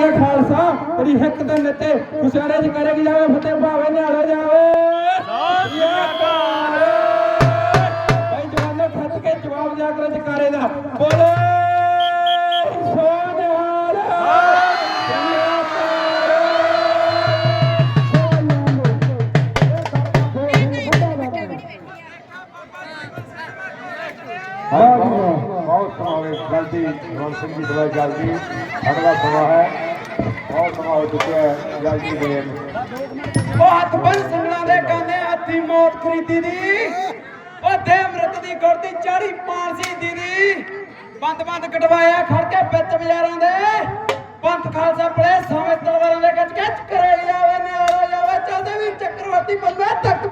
ਗਿਆ ਖਾਲਸਾ, ਤੇਰੀ ਹਿੱਕ ਦੇ ਨੱਤੇ ਗੁਸਾਰੇ ਚ ਕਰੇਗੀ ਜਾਵੇ ਫਤਿਹ ਭਾਵੇ ਨਿਹਾਲੇ ਜਾਵੇ। ਯਾਕਾਰ ਭਾਈ ਜਵਾਨੋ ਖੱਟ ਕੇ ਜਵਾਬ ਦਿਆ ਕਰੋ ਜਕਾਰੇ ਦਾ ਬੋਲੇ ਬਹੁਤ ਸਮਾਂ ਜਲਦੀ ਰਣ ਸਿੰਘ ਦਵਾਈ ਜਲਦੀ ਅਗਲਾ ਸਮਾਂ ਹੈ। ਬਹੁਤ ਸਮਾਂ ਹੋ ਚੁੱਕਿਆ ਹੈ ਜਲਦੀ ਦੇ ਉਹ ਹੱਥ ਬੰਨ ਸਿੰਘਾਂ ਦੇ ਕਾਨੇ, ਹੱਥੀ ਮੌਤ ਖਰੀਦੀ ਦੀ। ਉਹ ਦੇ ਦੀ ਗੁਰਦੀ ਚਾੜੀ ਪਾਂਸੀ ਦੀ ਬੰਦ ਬੰਦ ਕਟਵਾਇਆ ਖੜ ਕੇ ਵਿੱਚ ਬਾਜ਼ਾਰਾਂ ਦੇ। ਪੰਥ ਖਾਲਸਾ ਪੜੇ ਸਮੇਂ ਤਲਵਾਰਾਂ ਦੇ ਗੱਜ ਗੱਜ ਕਰੇ ਜਾਵੇ ਨਿਆਲਾ ਜਾਵੇ, ਚੱਲਦੇ ਵੀ ਚੱਕਰਵਰਤੀ ਬੰਦਾ ਤੱਕ